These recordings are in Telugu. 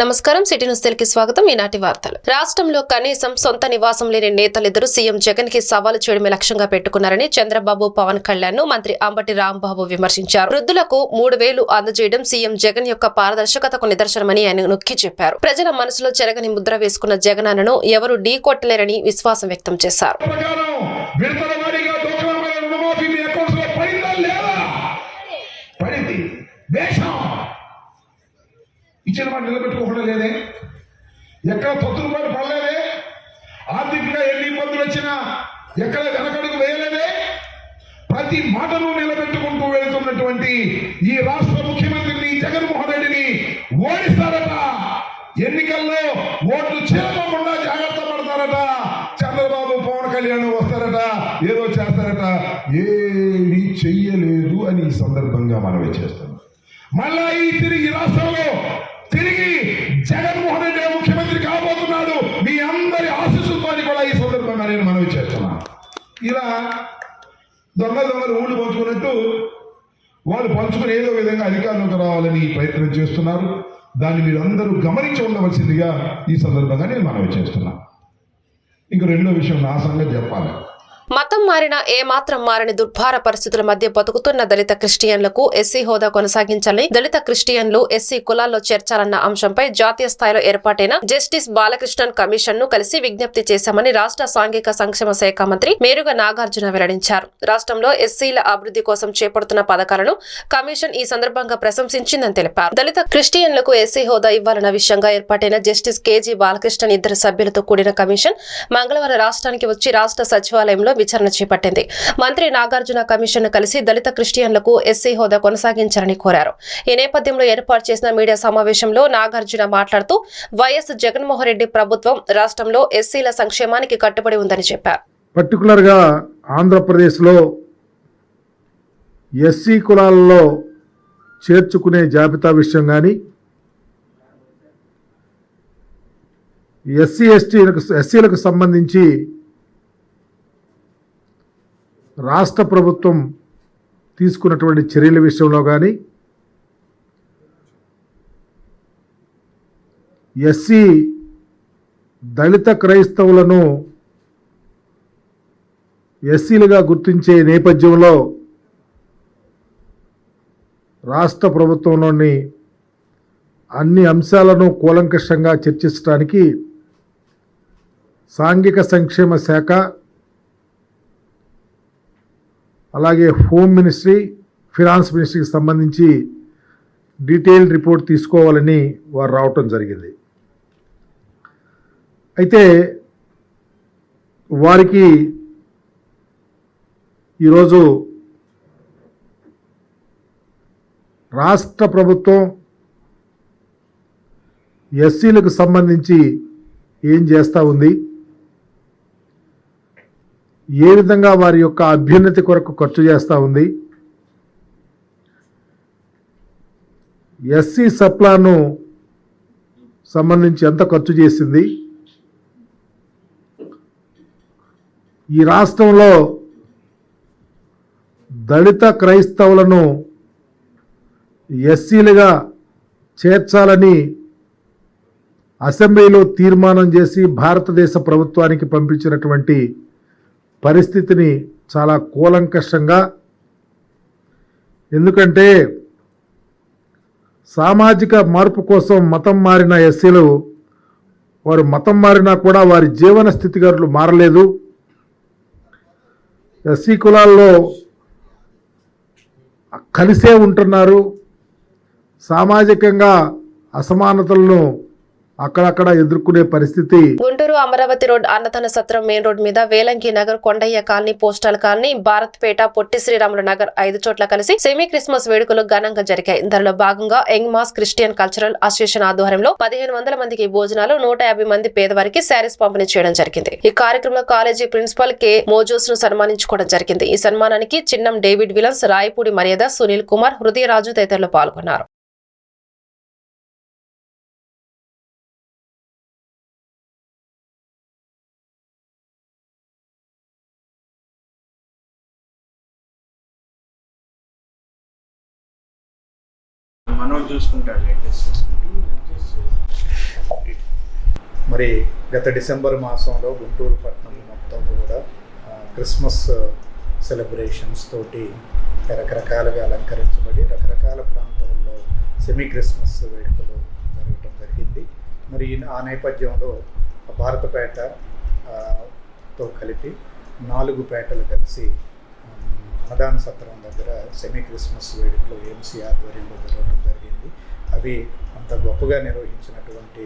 నమస్కారం. సిటీ న్యూస్ తెలుగు స్వాగతం. ఈనాటి వార్తలు. రాష్ట్రంలో కనీసం సొంత నివాసం లేని నేతలిద్దరూ సీఎం జగన్కి సవాలు చేయడమే లక్ష్యంగా పెట్టుకున్నారని చంద్రబాబు పవన్ కళ్యాణ్ను మంత్రి అంబటి రాంబాబు విమర్శించారు. వృద్ధులకు మూడు వేలు అందజేయడం సీఎం జగన్ యొక్క పారదర్శకతకు నిదర్శనమని ఆయన నొక్కి చెప్పారు. ప్రజల మనసులో చెరగని ముద్ర వేసుకున్న జగనన్నను ఎవరు ఢీ కొట్టలేరని విశ్వాసం వ్యక్తం చేశారు. దేశం విడతల వారీగా దోషుల మీద రుణమాఫీ మీ అకౌంట్స్లో పడిందా లేదా పడింది దేశం ఇచ్చిన మాట నిలబెట్టుకోకుండా లేదే? ఎక్కడ తొత్తులు పాటు పడలేదే? ఆర్థికంగా ఎన్ని ఇబ్బందులు వచ్చినా ఎక్కడ వెనకడుగు వేయలేదే? ప్రతి మాటను నిలబెట్టుకుంటూ వెళ్తున్నటువంటి ఈ రాష్ట్ర ముఖ్యమంత్రిని జగన్మోహన్ రెడ్డిని ఓడిస్తారట. ఎన్నికల్లో ఓట్లు చేరకుండా జాగ్రత్త పడతారట. చంద్రబాబు పవన్ కళ్యాణ్ వస్తారట. ఏదో చేస్తారట. ఏమీ చెయ్యలేదు అని ఈ సందర్భంగా మనవి చేస్తాం మళ్ళా ఈ తిరిగి రాష్ట్రంలో తిరిగి జగన్మోహన్ రెడ్డి ముఖ్యమంత్రి కాబోతున్నాడు. మీ అందరి ఆశీస్సులతో కూడా ఈ సందర్భంగా నేను మనవి చేస్తున్నాను. ఇలా దొంగ దొంగలు ఊళ్ళు పంచుకున్నట్టు వాళ్ళు పంచుకుని ఏదో విధంగా అధికారంలోకి రావాలని ప్రయత్నం చేస్తున్నారు. దాన్ని మీరు అందరూ గమనించి ఉండవలసిందిగా ఈ సందర్భంగా నేను మనవి చేస్తున్నాను. ఇంక రెండో విషయం నా సంగతి చెప్పాలి. మతం మారిన ఏ మాత్రం మారని దుర్భార పరిస్థితుల మధ్య బతుకుతున్న దళిత క్రిస్టియన్లకు ఎస్సీ హోదా కొనసాగించాలని దళిత క్రిస్టియన్లు ఎస్సీ కులాల్లో చేర్చాలన్న అంశంపై జాతీయ స్థాయిలో ఏర్పాటైన జస్టిస్ బాలకృష్ణన్ కమిషన్ను కలిసి విజ్ఞప్తి చేశామని రాష్ట్ర సాంఘిక సంక్షేమ శాఖ మంత్రి మేరుగ నాగార్జున వెల్లడించారు. రాష్ట్రంలో ఎస్సీల అభివృద్ధి కోసం చేపడుతున్న పథకాలను కమిషన్ ఈ సందర్భంగా ప్రశంసించిందని తెలిపారు. దళిత క్రిస్టియన్లకు ఎస్సీ హోదా ఇవ్వాలన్న విషయంగా ఏర్పాటైన జస్టిస్ కేజీ బాలకృష్ణన్ ఇద్దరు సభ్యులతో కూడిన కమిషన్ మంగళవారం రాష్ట్రానికి వచ్చి రాష్ట్ర సచివాలయంలో విచారణ చేపట్టింది. మంత్రి నాగార్జున కమిషన్ కలిసి దళిత క్రిస్టియన్లకు ఎస్సీ హోదా కొనసాగించాలని కోరారు. ఈ నేపథ్యంలో ఏర్పాటు చేసిన మీడియా సమావేశంలో నాగార్జున మాట్లాడుతూ వైఎస్ జగన్మోహన్ రెడ్డి ప్రభుత్వం రాష్ట్రంలో ఎస్సీల సంక్షేమానికి కట్టుబడి ఉందని చెప్పారు. పర్టికులర్గా ఆంధ్రప్రదేశ్లో ఎస్సీ కులాలలో చేర్చుకునే జాబితా విషయం కానీ ఎస్సీ ఎస్టీలకు ఎస్సీలకు సంబంధించి రాష్ట్ర ప్రభుత్వం తీసుకున్నటువంటి చర్యల విషయంలో కానీ ఎస్సీ దళిత క్రైస్తవులను ఎస్సీలుగా గుర్తించే నేపథ్యంలో రాష్ట్ర ప్రభుత్వంలోని అన్ని అంశాలను కూలంకషంగా చర్చించడానికి సాంఘిక సంక్షేమ శాఖ అలాగే హోమ్ మినిస్ట్రీ ఫినాన్స్ మినిస్ట్రీకి సంబంధించి డీటెయిల్ రిపోర్ట్ తీసుకోవాలని వారు రావటం జరిగింది. అయితే వారికి ఈరోజు రాష్ట్ర ప్రభుత్వం ఎస్సీలకు సంబంధించి ఏం చేస్తూ ఉంది? ఏ విధంగా వారి యొక్క అభ్యున్నతి కొరకు ఖర్చు చేస్తూ ఉంది? ఎస్సీ సప్లాను సంబంధించి ఎంత ఖర్చు చేసింది? ఈ రాష్ట్రంలో దళిత క్రైస్తవులను ఎస్సీలుగా చేర్చాలని అసెంబ్లీలో తీర్మానం చేసి భారతదేశ ప్రభుత్వానికి పంపించినటువంటి పరిస్థితిని చాలా కూలంకషంగా. ఎందుకంటే సామాజిక మార్పు కోసం మతం మారిన ఎస్సీలు వారు మతం మారినా కూడా వారి జీవన స్థితిగతులు మారలేదు. ఎస్సీ కులాల్లో కలిసే ఉంటున్నారు. సామాజికంగా అసమానతలను అక్కడక్కడ ఎదుర్కొనే పరిస్థితి. గుంటూరు అమరావతి రోడ్ అన్నదాన సత్రం మెయిన్ రోడ్ మీద Velanki Nagar Kondaiah colony postal colony Bharatpeta Potti Sriramulu Nagar ఐదు చోట్ల కలిసి సెమీ క్రిస్మస్ వేడుకలు ఘనంగా జరిగాయి. ఇందులో భాగంగా young mass Christian cultural association ఆధ్వర్యంలో పదిహేను వందల మందికి భోజనాలు నూట యాభై మంది పేదవారికి శారీస్ పంపిణీ చేయడం జరిగింది. ఈ కార్యక్రమంలో కాలేజీ ప్రిన్సిపల్ కె మోజోస్ను సన్మానించుకోవడం జరిగింది. ఈ సన్మానానికి చిన్నం డేవిడ్ విలన్స్ రాయపూడి మర్యాద సునీల్ కుమార్ హృదయరాజు తదితరులు పాల్గొన్నారు. చూసుకుంటాడు అడ్జస్ట్ చేసుకుంటూ. మరి గత డిసెంబర్ మాసంలో గుంటూరు పట్టణం మొత్తం కూడా క్రిస్మస్ సెలబ్రేషన్స్ తోటి రకరకాలుగా అలంకరించబడి రకరకాల ప్రాంతాల్లో సెమీ క్రిస్మస్ వేడుకలు జరగటం జరిగింది. మరి ఆ నేపథ్యంలో భారతపేట తో కలిపి నాలుగు పేటలు కలిసి అన్నదాన సత్రం దగ్గర సెమీ క్రిస్మస్ వేడుకలు ఏఎంసీ ఆధ్వర్యంలో జరగడం జరిగింది. అవి అంత గొప్పగా నిర్వహించినటువంటి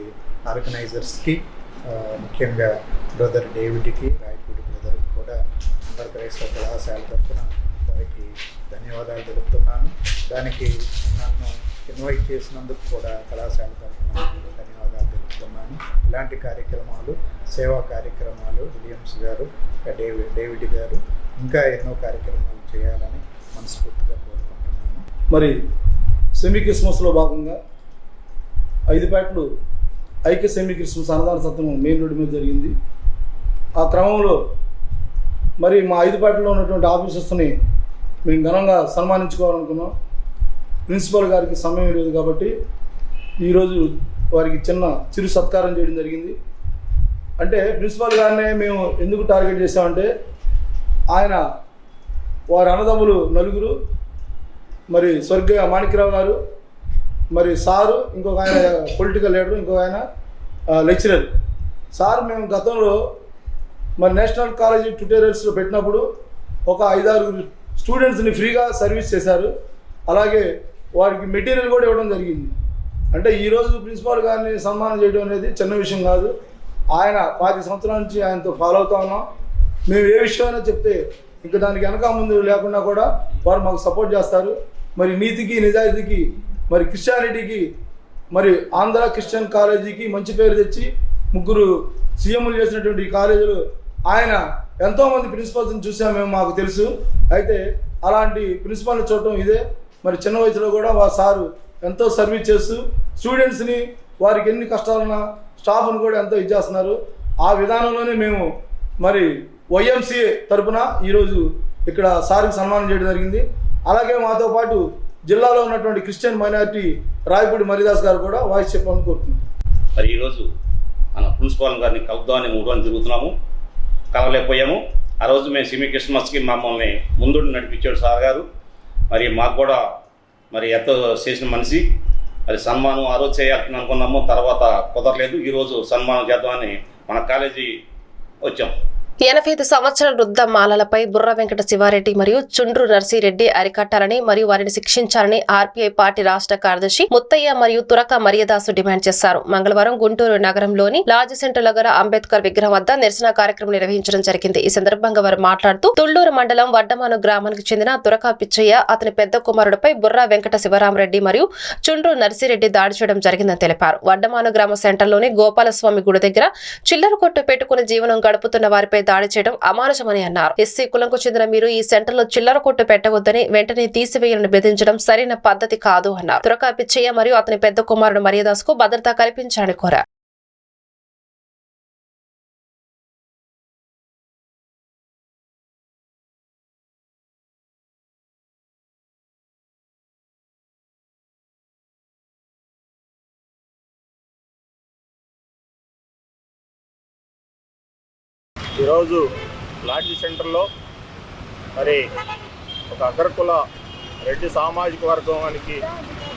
ఆర్గనైజర్స్కి ముఖ్యంగా బ్రదర్ డేవిడ్కి రాయపూడి బ్రదర్కి కూడా ఆంధ్రప్రదేశ్ క్రైస్తవ కళాశాల తరఫున వారికి ధన్యవాదాలు తెలుపుతున్నాను. దానికి నన్ను ఇన్వైట్ చేసినందుకు కూడా కళాశాల తరఫున ధన్యవాదాలు తెలుపుతున్నాను. ఇలాంటి కార్యక్రమాలు సేవా కార్యక్రమాలు విలియమ్స్ గారు డేవిడ్ డేవిడ్ గారు ఇంకా ఎన్నో కార్యక్రమాలు చేయాలని మనస్ఫూర్తిగా కోరుకుంటున్నాను. మరి సెమీ క్రిస్మస్లో భాగంగా ఐదు ప్యాట్లు ఐక్య సెమీ క్రిస్మస్ అన్నదాన సత్రం మెయిన్ రోడ్డు మీద జరిగింది. ఆ క్రమంలో మరి మా ఐదు ప్యాట్లలో ఉన్నటువంటి ఆఫీసర్స్ని మేము ఘనంగా సన్మానించుకోవాలనుకున్నాం. ప్రిన్సిపల్ గారికి సమయం లేదు కాబట్టి ఈరోజు వారికి చిన్న చిరు సత్కారం చేయడం జరిగింది. అంటే ప్రిన్సిపల్ గారినే మేము ఎందుకు టార్గెట్ చేసామంటే ఆయన వారి అన్నదమ్ములు నలుగురు మరి స్వర్గీయ మాణిక్యరావు గారు మరి సారు ఇంకొక ఆయన పొలిటికల్ లీడర్ ఇంకొక ఆయన లెక్చరర్ సార్ మేము గతంలో మరి నేషనల్ కాలేజీ ట్యూటోరియల్స్లో పెట్టినప్పుడు ఒక ఐదారు స్టూడెంట్స్ని ఫ్రీగా సర్వీస్ చేశారు. అలాగే వారికి మెటీరియల్ కూడా ఇవ్వడం జరిగింది. అంటే ఈరోజు ప్రిన్సిపాల్ గారిని సన్మానం చేయడం అనేది చిన్న విషయం కాదు. ఆయన పాతి సంవత్సరాల నుంచి ఆయనతో ఫాలో అవుతా ఉన్నాం. మేము ఏ విషయమైనా చెప్తే ఇంకా దానికి వెనక ముందు లేకుండా కూడా వారు మాకు సపోర్ట్ చేస్తారు. మరి నీతికి నిజాయితీకి మరి క్రిస్టియానిటీకి మరి ఆంధ్ర క్రిస్టియన్ కాలేజీకి మంచి పేరు తెచ్చి ముగ్గురు సీఎంలు చేసినటువంటి కాలేజీలు ఆయన ఎంతోమంది ప్రిన్సిపల్స్ని చూసాం మేము మాకు తెలుసు. అయితే అలాంటి ప్రిన్సిపాల్ని చూడటం ఇదే. మరి చిన్న వయసులో కూడా వా సారు ఎంతో సర్వీస్ చేస్తూ స్టూడెంట్స్ని వారికి ఎన్ని కష్టాలున్నా స్టాఫ్ను కూడా ఎంతో ఇచ్చేస్తున్నారు ఆ విధానంలోనే మేము మరి వైఎంసీఏ తరపున ఈరోజు ఇక్కడ సార్కి సన్మానం చేయడం జరిగింది. అలాగే మాతో పాటు జిల్లాలో ఉన్నటువంటి క్రిస్టియన్ మైనారిటీ రాయపూడి మరిదాస్ గారు కూడా వాయిస్ చెప్పాలని కోరుతున్నాం. మరి ఈరోజు మన ప్రిన్సిపాల్ గారిని కలుద్దామని మూడు రోజులు తిరుగుతున్నాము. కలవలేకపోయాము. ఆ రోజు మేము సిమి క్రిస్మస్కి మమ్మల్ని ముందుండి నడిపించాడు సార్ గారు. మరి మాకు కూడా మరి ఎంతో చేసిన మనిషి. మరి సన్మానం ఆ రోజు చేయాలని అనుకున్నాము. తర్వాత కుదరలేదు. ఈరోజు సన్మానం చేద్దామని మన కాలేజీ వచ్చాం. ఎనభై ఐదు సంవత్సరాల వృద్ధ మాలలపై బుర్ర వెంకట శివారెడ్డి మరియు చుండ్రు నర్సిరెడ్డి అరికట్టాలని మరియు వారిని శిక్షించాలని ఆర్పీఐ పార్టీ రాష్ట్ర కార్యదర్శి ముత్తయ్య మరియు తురక మరియదాసు డిమాండ్ చేశారు. మంగళవారం గుంటూరు నగరంలోని లార్జ్ సెంటర్ దగ్గర అంబేద్కర్ విగ్రహం వద్ద నిరసన కార్యక్రమం నిర్వహించడం జరిగింది. ఈ సందర్భంగా వారు మాట్లాడుతూ తుళ్ళూరు మండలం వడ్డమాను గ్రామానికి చెందిన తురక పిచ్చయ్య అతని పెద్ద కుమారుడిపై బుర్ర వెంకట శివరామరెడ్డి మరియు చుండ్రు నర్సిరెడ్డి దాడి చేయడం జరిగిందని తెలిపారు. వడ్డమాను గ్రామ సెంటర్లోని గోపాలస్వామి గుడి దగ్గర చిల్లర కొట్టు పెట్టుకుని జీవనం గడుపుతున్న వారిపై దాడి చేయడం అమానుషమని అన్నారు. ఎస్సీ కులంకు చెందిన మీరు ఈ సెంటర్లో చిల్లర కొట్టు పెట్టవద్దని వెంటనే తీసివేయాలని బెదిరించడం సరైన పద్ధతి కాదు అన్నారు. తురకా పిచ్చయ్య మరియు అతని పెద్ద కుమారుడు మరియదాస్కు భద్రత కల్పించాలని కోరారు. ఈరోజు లాడ్జీ సెంటర్లో మరి ఒక అగ్రకుల రెడ్డి సామాజిక వర్గానికి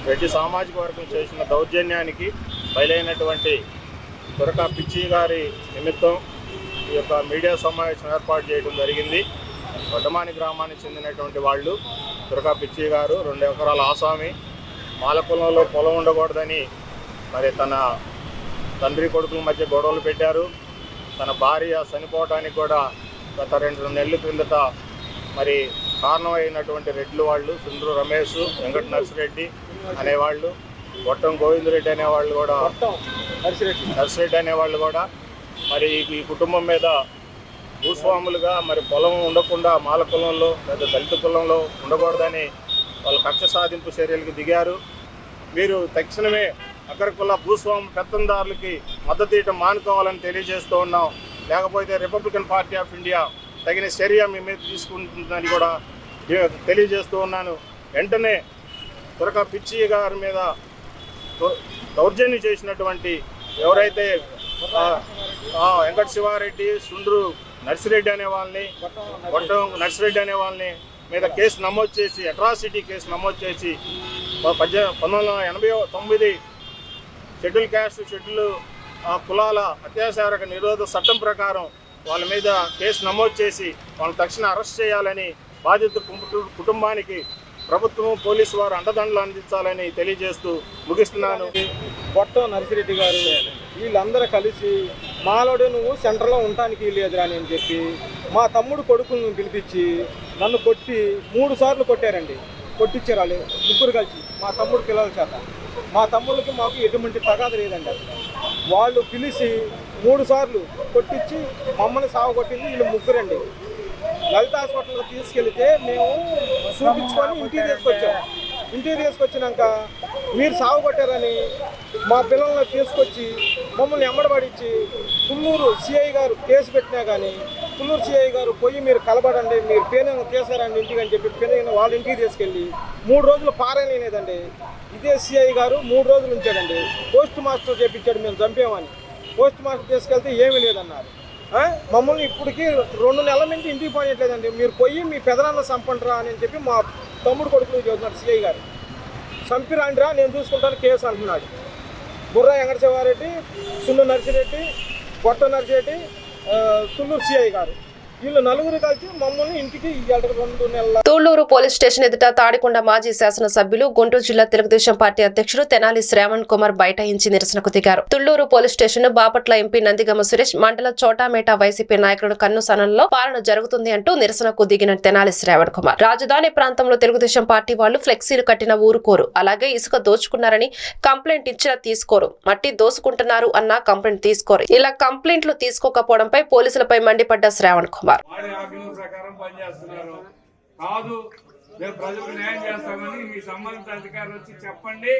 రెడ్డి సామాజిక వర్గం చేసిన దౌర్జన్యానికి బయలైనటువంటి దొరక పిచ్చి గారి నిమిత్తం ఈ యొక్క మీడియా సమావేశం ఏర్పాటు చేయడం జరిగింది. వడ్డమాని గ్రామానికి చెందినటువంటి వాళ్ళు తురక పిచ్చి గారు రెండు ఎకరాల ఆసామి మాలకులంలో పొలం ఉండకూడదని మరి తన తండ్రి కొడుకుల మధ్య గొడవలు పెట్టారు. తన భార్య చనిపోవడానికి కూడా గత రెండు నెలల క్రిందట మరి కారణమైనటువంటి రెడ్లు వాళ్ళు సుందరు రమేష్ వెంకట నర్సిరెడ్డి అనేవాళ్ళు గొట్టం గోవిందరెడ్డి అనేవాళ్ళు కూడా. నర్సిరెడ్డి. అనేవాళ్ళు కూడా. మరి ఈ కుటుంబం మీద భూస్వాములుగా మరి పొలం ఉండకుండా మాల కులంలో లేదా దళిత కులంలో ఉండకూడదని వాళ్ళు కక్ష సాధింపు చర్యలకు దిగారు. మీరు తక్షణమే అగ్రకుల భూస్వామి పెత్తందారులకి మద్దతు ఇవ్వడం మానుకోవాలని తెలియజేస్తూ ఉన్నాం. లేకపోతే రిపబ్లికన్ పార్టీ ఆఫ్ ఇండియా తగిన చర్య మీ మీద తీసుకుంటుందని కూడా తెలియజేస్తూ ఉన్నాను. వెంటనే త్వరగా పిచ్చి గారి మీద దౌర్జన్యం చేసినటువంటి ఎవరైతే వెంకట శివారెడ్డి సుండ్రు నర్సిరెడ్డి అనే వాళ్ళని గొట్టం నర్సిరెడ్డి అనే వాళ్ళని మీద కేసు నమోదు చేసి అట్రాసిటీ కేసు నమోదు చేసి పద్దె పంతొమ్మిది వందల ఎనభై తొమ్మిది షెడ్యూల్ క్యాస్ట్ షెడ్యూల్ కులాల అత్యాచారక నిరోధ చట్టం ప్రకారం వాళ్ళ మీద కేసు నమోదు చేసి వాళ్ళని తక్షణ అరెస్ట్ చేయాలని బాధిత కుటుంబానికి ప్రభుత్వం పోలీసు వారు అండదండలు అందించాలని తెలియజేస్తూ ముగిస్తున్నాను. పొట్ట నర్సిరెడ్డి గారు వీళ్ళందరూ కలిసి మాలోడు నువ్వు సెంటర్లో ఉండటానికి లేదురా అని చెప్పి మా తమ్ముడు కొడుకును పిలిపించి నన్ను కొట్టి మూడు సార్లు కొట్టారండి. కొట్టించారు వాళ్ళు ముగ్గురు కలిసి మా తమ్ముడు పిల్లల చేత. మా తమ్ముళ్ళకి మాకు ఎటువంటి తగాద లేదండి. వాళ్ళు పిలిచి మూడు సార్లు కొట్టించి మమ్మల్ని సాగు కొట్టింది వీళ్ళు ముగ్గురండి. లలిత హాస్పిటల్కి తీసుకెళ్తే మేము చూపించుకొని ఇంటికి తీసుకొచ్చాం ఇంటికి తీసుకొచ్చినాక మీరు సాగు కొట్టారని మా పిల్లల్ని తీసుకొచ్చి మమ్మల్ని ఎమ్మడబడిచ్చి కుమ్మూరు సిఐ గారు కేసు పెట్టినా కానీ కుల్లూరు సిఐ గారు పోయి మీరు కలబడండి మీరు పేనను తీసారండి ఇంటికి అని చెప్పి పేన వాళ్ళ ఇంటికి తీసుకెళ్ళి మూడు రోజులు పారాయలేదండి ఇదే సిఐ గారు మూడు రోజులు ఉంచాడండి. పోస్ట్ మాస్టర్ చేపించాడు మేము చంపామని. పోస్ట్ మాస్టర్ తీసుకెళ్తే ఏమీ లేదన్నారు. మమ్మల్ని ఇప్పటికి రెండు నెలల నుంచి ఇంటికి పోయట్లేదండి మీరు పోయి మీ పెదనాన్న చంపండిరా అని చెప్పి మా తమ్ముడు కొడుకులు చదువుతున్నారు సిఐ గారు. చంపిరాండిరా నేను చూసుకుంటాను కేసు అంటున్నాడు. బుర్రా వెంకటశివారెడ్డి సున్ను నర్సిరెడ్డి పొట్ట నర్సిరెడ్డి ఆ, Sulluru CI Thulluru police station ఎదుట తాడికొండ మాజీ శాసనసభ్యులు గుంటూరు జిల్లా తెలుగుదేశం పార్టీ అధ్యక్షుడు తెనాలి శ్రావణ్ కుమార్ బైఠాయించి నిరసనకు దిగారు. Thulluru police station Bapatla MP Nandigama Suresh మండల చోటామేట వైసీపీ నాయకుడు కన్ను సనంలో పాలన జరుగుతుంది అంటూ నిరసనకు దిగిన తెనాలి శ్రావణ్ కుమార్. రాజధాని ప్రాంతంలో తెలుగుదేశం పార్టీ వాళ్ళు ఫ్లెక్సీలు కట్టిన ఊరుకోరు. అలాగే ఇసుక దోచుకున్నారని కంప్లైంట్ ఇచ్చినా తీసుకోరు. మట్టి దోసుకుంటున్నారు అన్న కంప్లైంట్ తీసుకోరు. ఇలా కంప్లైంట్లు తీసుకోకపోవడంపై పోలీసులపై మండిపడ్డ శ్రావణ్ కుమార్. వాడి ఆజ్ఞల ప్రకారం పనిచేస్తున్నారు. కాదు మేము ప్రజలకు న్యాయం చేస్తామని మీ సంబంధిత అధికారులు వచ్చి చెప్పండి.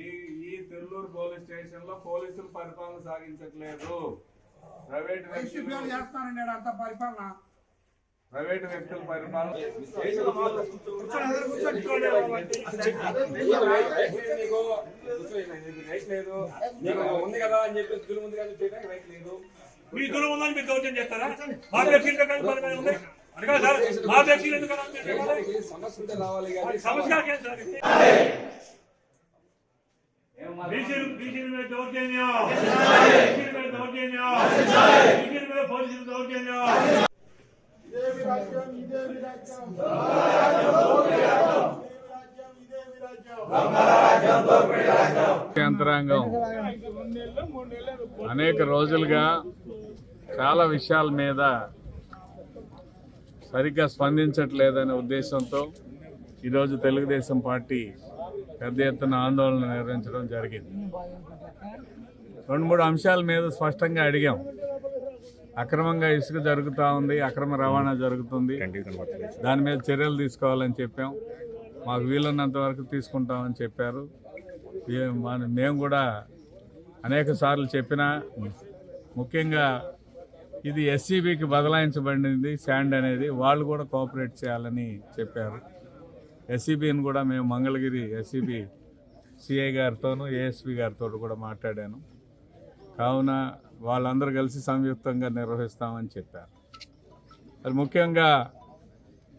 ఈ ఈ తెల్లూరు పోలీస్ స్టేషన్లో పోలీసులు పరిపాలన సాగించట్లేదు. ప్రైవేట్ వ్యక్తులు ప్రైవేట్ వ్యక్తుల పరిపాలన మీ దూరం ఉందని మీరు దౌర్జన్యం చేస్తారా మా వ్యక్తులు సమస్య? బీసీలు బీసీల మీద దౌర్జన్యం బీసీల మీద దౌర్జన్యం బీసీల మీద పోలీసులు దౌర్జన్యం యంత్రాంగం. అనేక రోజులుగా చాలా విషయాల మీద సరిగ్గా స్పందించట్లేదనే ఉద్దేశంతో ఈరోజు తెలుగుదేశం పార్టీ పెద్ద ఎత్తున ఆందోళన నిర్వహించడం జరిగింది. రెండు మూడు అంశాల మీద స్పష్టంగా అడిగాం. అక్రమంగా ఇసుక జరుగుతూ ఉంది అక్రమ రవాణా జరుగుతుంది. దాని మీద చర్యలు తీసుకోవాలని చెప్పాం. మాకు వీలున్నంత వరకు తీసుకుంటామని చెప్పారు. మేము కూడా అనేక సార్లు చెప్పినా ముఖ్యంగా ఇది ఎస్సీబీకి బదలాయించబడింది శాండ్ అనేది వాళ్ళు కూడా కోఆపరేట్ చేయాలని చెప్పారు. ఎస్సీబీని కూడా మేము మంగళగిరి ఎస్సీబీ సిఐ గారితోనూ ఏఎస్పీ గారితో కూడా మాట్లాడాను. కావున వాళ్ళందరూ కలిసి సంయుక్తంగా నిర్వహిస్తామని చెప్పారు. అది ముఖ్యంగా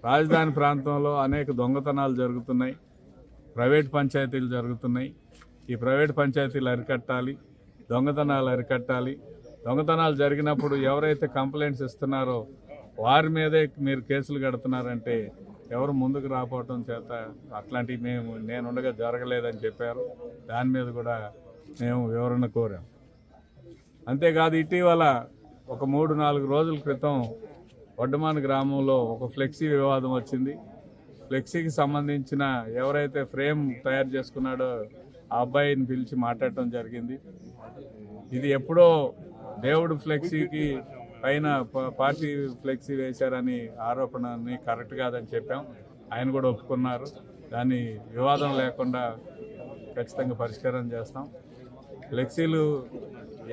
రాజధాని ప్రాంతంలో అనేక దొంగతనాలు జరుగుతున్నాయి. ప్రైవేట్ పంచాయతీలు జరుగుతున్నాయి. ఈ ప్రైవేట్ పంచాయతీలు అరికట్టాలి దొంగతనాలు అరికట్టాలి. దొంగతనాలు జరిగినప్పుడు ఎవరైతే కంప్లైంట్స్ ఇస్తున్నారో వారి మీదే మీరు కేసులు కడుతున్నారంటే ఎవరు ముందుకు రాపోవటం చేత అట్లాంటివి మేము నేనుండగా జరగలేదని చెప్పారు. దాని మీద కూడా మేము వివరణ కోరాం. అంతేకాదు ఇటీవల ఒక మూడు నాలుగు రోజుల క్రితం వడ్డమాన్ గ్రామంలో ఒక ఫ్లెక్సీ వివాదం వచ్చింది. ఫ్లెక్సీకి సంబంధించిన ఎవరైతే ఫ్రేమ్ తయారు చేసుకున్నాడో ఆ అబ్బాయిని పిలిచి మాట్లాడటం జరిగింది. ఇది ఎప్పుడో దేవుడు ఫ్లెక్సీకి పైన పార్టీ ఫ్లెక్సీ వేశారని ఆరోపణని కరెక్ట్ కాదని చెప్పాం. ఆయన కూడా ఒప్పుకున్నారు. దాన్ని వివాదం లేకుండా ఖచ్చితంగా పరిష్కారం చేస్తాం. ఫ్లెక్సీలు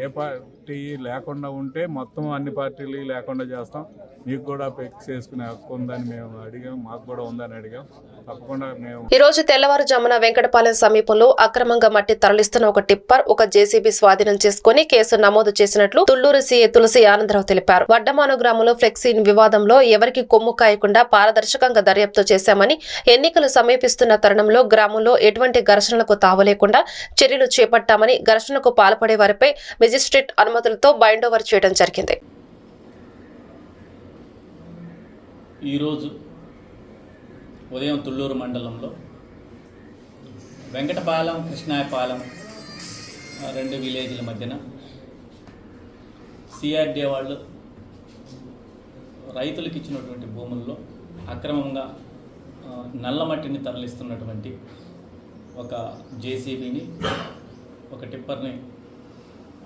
ఏ పార్టీ లేకుండా ఉంటే మొత్తం అన్ని పార్టీలు లేకుండా చేస్తాం. మీకు కూడా ఫిక్స్ చేసుకునే హక్కు ఉందని మేము అడిగాం మాకు కూడా ఉందని అడిగాం. తప్పకుండా మేము ఈ రోజు తెల్లవారుజామున వెంకటపాలెం సమీపంలో అక్రమంగా మట్టి తరలిస్తున్న ఒక టిప్పర్ ఒక జేసీబీ స్వాధీనం చేసుకుని కేసు నమోదు చేసినట్లు తుళ్ళూరు సీఏ తులసి ఆనందరావు తెలిపారు. వడ్డమాను గ్రామంలో ఫ్లెక్సీ వివాదంలో ఎవరికి కొమ్ము కాయకుండా పారదర్శకంగా దర్యాప్తు చేశామని ఎన్నికలు సమీపిస్తున్న తరుణంలో గ్రామంలో ఎటువంటి ఘర్షణలకు తావలేకుండా చర్యలు చేపట్టామని ఘర్షణకు పాల్పడే వారిపై మెజిస్ట్రేట్ అనుమతులతో బైండ్ ఓవర్ చేయడం జరిగింది. ఈరోజు ఉదయం తుళ్ళూరు మండలంలో వెంకటపాలెం కృష్ణాయపాలెం రెండు విలేజ్ల మధ్యన సిఆర్డీ వాళ్ళు రైతులకు ఇచ్చినటువంటి భూముల్లో అక్రమంగా నల్లమట్టిని నల్ల మట్టిని తరలిస్తున్నటువంటి ఒక జేసీబీని ఒక టిప్పర్ని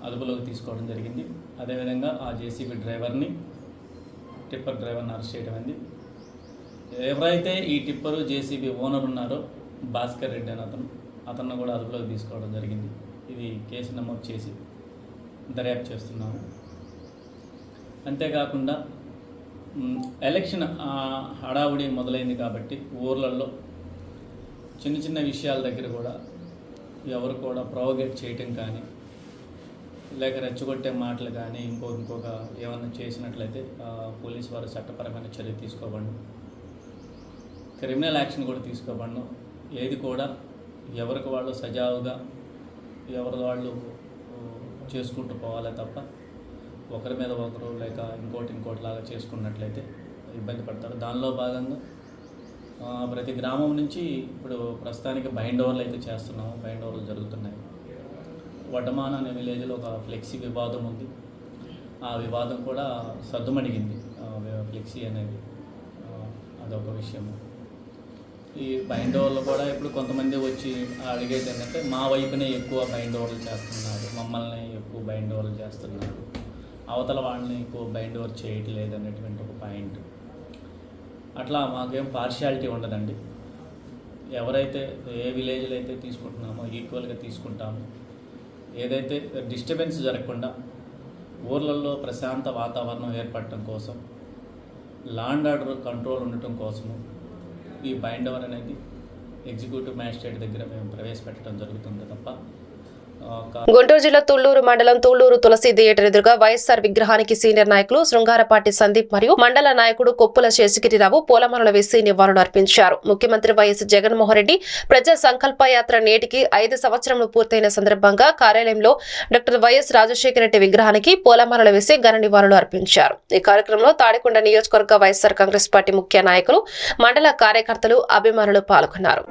అదుపులోకి తీసుకోవడం జరిగింది. అదేవిధంగా ఆ జేసీబీ డ్రైవర్ని టిప్పర్ డ్రైవర్ని అరెస్ట్ చేయడం అయింది ఎవరైతే ఈ టిప్పరు జేసీబీ ఓనర్ ఉన్నారో భాస్కర్ రెడ్డి అని అతను అతన్ని కూడా అదుపులోకి తీసుకోవడం జరిగింది. ఇది కేసు నమోదు చేసి దర్యాప్తు చేస్తున్నాము. అంతేకాకుండా ఎలక్షన్ హడావుడి మొదలైంది కాబట్టి ఊర్లలో చిన్న చిన్న విషయాల దగ్గర కూడా ఎవరు కూడా ప్రోవగేట్ చేయటం కానీ లేక రెచ్చగొట్టే మాటలు కానీ ఇంకో ఇంకొక ఏమన్నా చేసినట్లయితే పోలీస్ వారు చట్టపరమైన చర్య తీసుకోబడను. క్రిమినల్ యాక్షన్ కూడా తీసుకోబడను. ఏది కూడా ఎవరికి వాళ్ళు సజావుగా ఎవరి వాళ్ళు చేసుకుంటూ పోవాలే తప్ప ఒకరి మీద ఒకరు లేక ఇంకోటి ఇంకోటి లాగా చేసుకున్నట్లయితే ఇబ్బంది పడతారు. దానిలో భాగంగా ప్రతి గ్రామం నుంచి ఇప్పుడు ప్రస్తుతానికి బైండ్ ఓవర్లు అయితే చేస్తున్నాము. బైండ్ ఓవర్లు జరుగుతున్నాయి. వడ్డమాన అనే విలేజ్లో ఒక ఫ్లెక్సీ వివాదం ఉంది. ఆ వివాదం కూడా సద్దుమణిగింది ఫ్లెక్సీ అనేది. అదొక విషయము. ఈ బైండ్ ఓవర్లు కూడా ఇప్పుడు కొంతమంది వచ్చి అడిగేది ఏంటంటే మా వైపునే ఎక్కువ బైండ్ ఓవర్లు చేస్తున్నారు. మమ్మల్ని ఎక్కువ బైండ్ ఓవర్లు చేస్తున్నారు. అవతల వాళ్ళని ఎక్కువ బైండ్ ఓవర్ చేయట్లేదు అనేటువంటి ఒక పాయింట్. అట్లా మాకేం పార్షియాలిటీ ఉండదండి. ఎవరైతే ఏ విలేజ్లో అయితే తీసుకుంటున్నామో ఈక్వల్గా తీసుకుంటాము. ఏదైతే డిస్టర్బెన్స్ జరగకుండా ఊర్లలో ప్రశాంత వాతావరణం ఏర్పడటం కోసం లాండ్ ఆర్డర్ కంట్రోల్ ఉండటం కోసము ఈ బైండవర్ అనేది ఎగ్జిక్యూటివ్ మ్యాజిస్ట్రేట్ దగ్గర మేము ప్రవేశపెట్టడం జరుగుతుంది తప్ప గుంటూరు జిల్లా తుళ్ళూరు మండలం తుళ్ళూరు తులసి థియేటర్ ఎదురుగా వైఎస్ఆర్ విగ్రహానికి సీనియర్ నాయకులు శృంగారపాటి సందీప్ మరియు మండల నాయకుడు కొప్పుల శేషగిరిరావు పూలమాలలు వేసి నివాళులు అర్పించారు. ముఖ్యమంత్రి వైఎస్ జగన్మోహన్ రెడ్డి ప్రజా సంకల్ప యాత్ర నేటికి ఐదు సంవత్సరములు పూర్తయిన సందర్భంగా కార్యాలయంలో డాక్టర్ వైఎస్ రాజశేఖర రెడ్డి విగ్రహానికి పూలమాలలు వేసి ఘన నివాళులు అర్పించారు. ఈ కార్యక్రమంలో తాడికొండ నియోజకవర్గ వైఎస్ఆర్ కాంగ్రెస్ పార్టీ ముఖ్య నాయకులు మండల కార్యకర్తలు అభిమానులు పాల్గొన్నారు.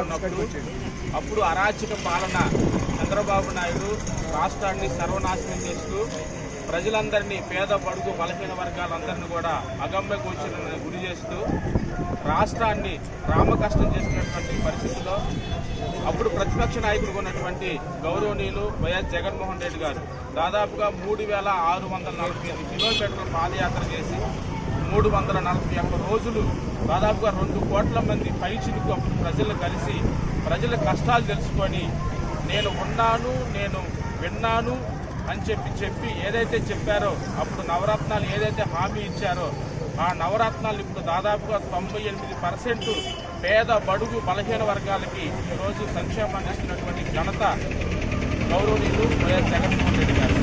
ఉన్నప్పుడు అప్పుడు అరాచక పాలన చంద్రబాబు నాయుడు రాష్ట్రాన్ని సర్వనాశనం చేస్తూ ప్రజలందరినీ పేద బడుగు బలహీన వర్గాలందరినీ కూడా అగమ్య గోచరానికి గురి చేస్తూ రాష్ట్రాన్ని రామకష్టం చేసినటువంటి పరిస్థితిలో అప్పుడు ప్రతిపక్ష నాయకుడు ఉన్నటువంటి గౌరవనీయులు వైఎస్ జగన్మోహన్ రెడ్డి గారు దాదాపుగా మూడు వేల ఆరు వందల నలభై ఐదు కిలోమీటర్ల పాదయాత్ర చేసి మూడు వందల నలభై ఒక్క రోజులు దాదాపుగా రెండు కోట్ల మంది పైచిలకు అప్పుడు ప్రజలు కలిసి ప్రజల కష్టాలు తెలుసుకొని నేను ఉన్నాను నేను విన్నాను అని చెప్పి చెప్పి ఏదైతే చెప్పారో అప్పుడు నవరత్నాలు ఏదైతే హామీ ఇచ్చారో ఆ నవరత్నాలు ఇప్పుడు దాదాపుగా తొంభై ఎనిమిది పర్సెంట్ పేద బడుగు బలహీన వర్గాలకి ఈరోజు సంక్షేమాన్ని ఇస్తున్నటువంటి ఘనత గౌరవనీయులు వైఎస్ జగన్మోహన్ రెడ్డి గారు.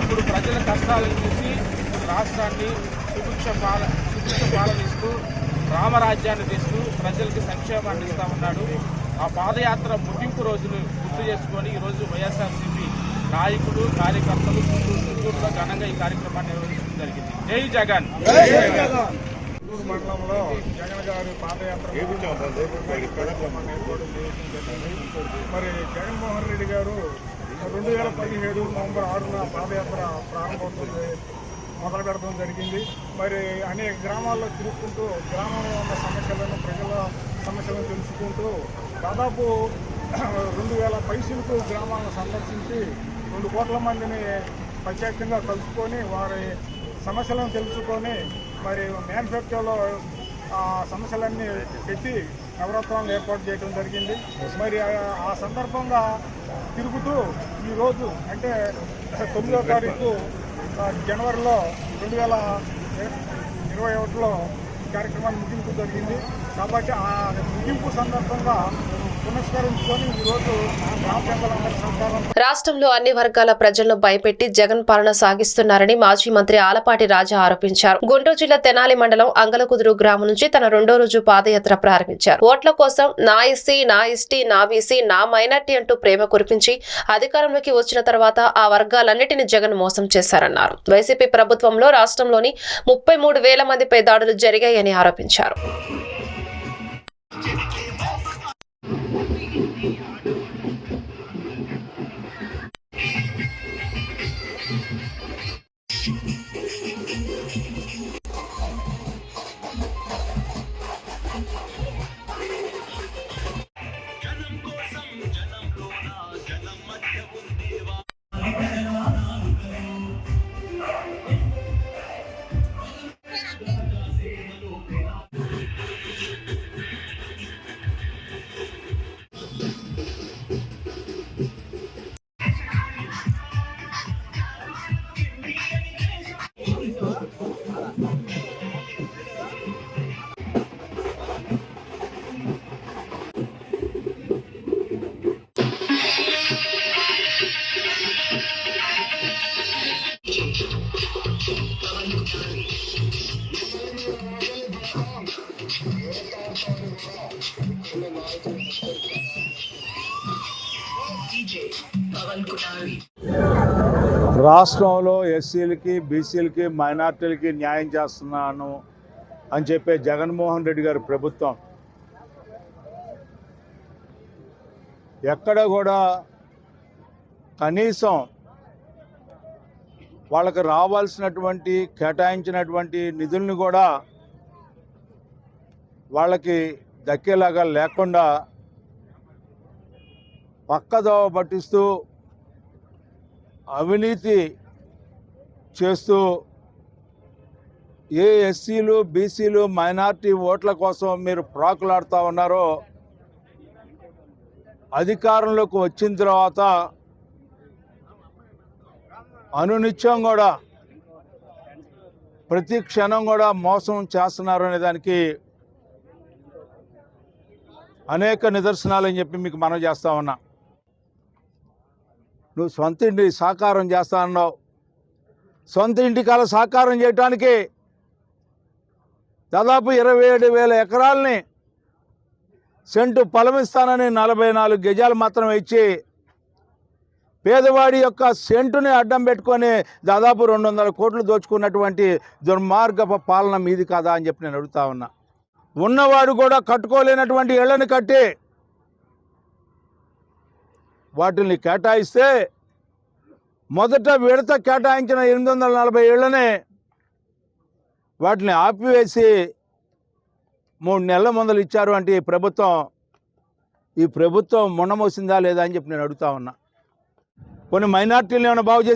అప్పుడు ప్రజల కష్టాలను చూసి రాష్ట్రాన్ని సుభిక్ష పాల సుభిక్ష పాలన ఇస్తూ రామరాజ్యాన్ని తెస్తూ ప్రజలకి సంక్షేమాన్ని ఇస్తా ఉన్నాడు. ఆ పాదయాత్ర ముగింపు రోజును గుర్తు చేసుకొని ఈరోజు వైఎస్ఆర్సీపీ నాయకులు కార్యకర్తలు గుంటూరు గుంటూరులో ఘనంగా ఈ కార్యక్రమాన్ని నిర్వహించడం జరిగింది. జై జగన్! మండలంలో జగన్ గారి పాదయాత్ర. మరి జగన్మోహన్ రెడ్డి గారు రెండు వేల పదిహేడు నవంబర్ ఆరున పాదయాత్ర ప్రారంభమవుతుంది. మొదలు పెడతాం జరిగింది. మరి అనేక గ్రామాల్లో తిరుగుకుంటూ గ్రామంలో ఉన్న సమస్యలను ప్రజల సమస్యలను తెలుసుకుంటూ దాదాపు రెండు వేల పైసలకు గ్రామాలను సందర్శించి రెండు కోట్ల మందిని ప్రత్యేకంగా కలుసుకొని వారి సమస్యలను తెలుసుకొని మరి మ్యానుఫ్యాక్చర్లో ఆ సమస్యలన్నీ పెట్టి నవరత్నాలను ఏర్పాటు చేయడం జరిగింది. మరి ఆ- సందర్భంగా తిరుగుతూ ఈరోజు అంటే తొమ్మిదో తారీఖు జనవరిలో రెండు వేల ఇరవై ఒకటిలో కార్యక్రమాన్ని ముగింపు జరిగింది. కాబట్టి ఆ ముగింపు సందర్భంగా పునస్కరించుకొని ఈరోజు రాష్ట్రంలో అన్ని వర్గాల ప్రజలను భయపెట్టి జగన్ పాలన సాగిస్తున్నారని మాజీ మంత్రి ఆలపాటి రాజా ఆరోపించారు. గుంటూరు జిల్లా తెనాలి మండలం అంగలకుదురు గ్రామం నుంచి తన రెండో రోజు పాదయాత్ర ప్రారంభించారు. ఓట్ల కోసం నా ఎస్సీ నా ఎస్టీ నా బీసీ నా మైనార్టీ అంటూ ప్రేమ కురిపించి అధికారంలోకి వచ్చిన తర్వాత ఆ వర్గాలన్నిటిని జగన్ మోసం చేశారన్నారు. వైసీపీ ప్రభుత్వంలో రాష్ట్రంలోని ముప్పై మూడు వేల మందిపై దాడులు జరిగాయని ఆరోపించారు. రాష్ట్రంలో ఎస్సీలకి బీసీలకి మైనార్టీలకి న్యాయం చేస్తున్నాను అని చెప్పే జగన్మోహన్ రెడ్డి గారి ప్రభుత్వం. ఎక్కడ కూడా కనీసం వాళ్ళకి రావాల్సినటువంటి కేటాయించినటువంటి నిధుల్ని కూడా వాళ్ళకి దక్కేలాగా లేకుండా పక్కదోవ పట్టిస్తూ అవినీతి చేస్తూ ఏ ఎస్సీలు బీసీలు మైనార్టీ ఓట్ల కోసం మీరు ప్రాకులాడుతూ ఉన్నారో అధికారంలోకి వచ్చిన తర్వాత అనునిత్యం కూడా ప్రతి క్షణం కూడా మోసం చేస్తున్నారు అనే దానికి అనేక నిదర్శనాలు అని చెప్పి మీకు మనం చేస్తా ఉన్నా. నువ్వు సొంత ఇంటి సాకారం చేస్తా అన్నావు. సొంత ఇంటి కాల సాకారం చేయటానికి దాదాపు ఇరవై ఏడు వేల ఎకరాలని సెంటు పొలమిస్తానని నలభై నాలుగు గజాలు మాత్రం ఇచ్చి పేదవాడి యొక్క సెంటుని అడ్డం పెట్టుకొని దాదాపు రెండు వందల కోట్లు దోచుకున్నటువంటి దుర్మార్గపు పాలన మీది కాదా అని చెప్పి నేను అడుగుతా ఉన్నా. ఉన్నవాడు కూడా కట్టుకోలేనటువంటి ఇళ్ళను కట్టి వాటిని కేటాయిస్తే మొదట విడత కేటాయించిన ఎనిమిది వందల నలభై ఏళ్ళనే వాటిని ఆపివేసి మూడు నెలల మందులు ఇచ్చారు అంటే ఈ ప్రభుత్వం ఈ ప్రభుత్వం మొన్నమోసిందా లేదా అని చెప్పి నేను అడుగుతా ఉన్నా. కొన్ని మైనార్టీలు ఏమైనా బాగు చేసి